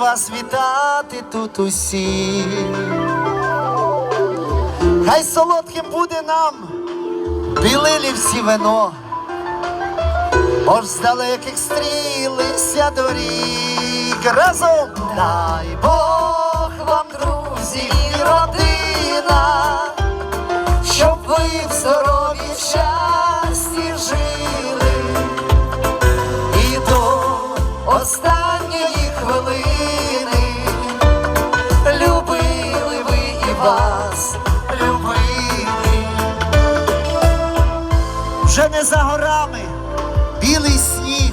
Вас вітати тут усі. Хай солодким буде нам білилівці вино, Бо ж з далеких стрілися доріг разом. Дай Бог вам, друзі, і родина, щоб ви в здоров'ї щасті жили і до останньої вас любили. Вже не за горами білий сніг,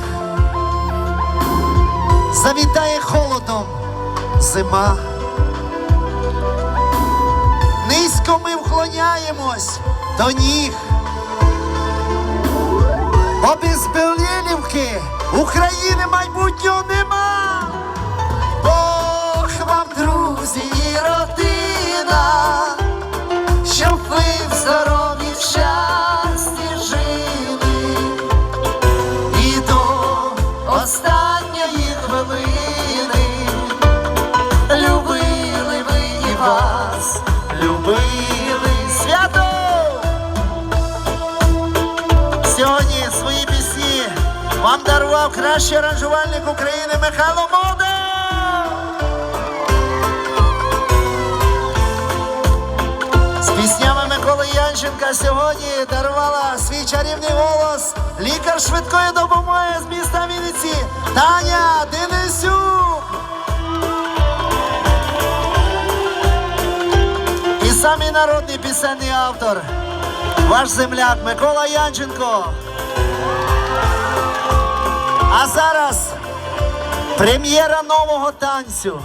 завітає холодом зима. Низько ми вклоняємось до ніг. Бо України майбутнього нема. Вас, любили свято. Сьогодні свої пісні вам дарував кращий аранжувальник України Михайло Мода. З піснями Миколи Янченка сьогодні дарувала свій чарівний голос лікар швидкої допомоги з міста Вінниці Таня І самий народний пісенний автор, ваш земляк Микола Янченко. А зараз прем'єра нового танцю.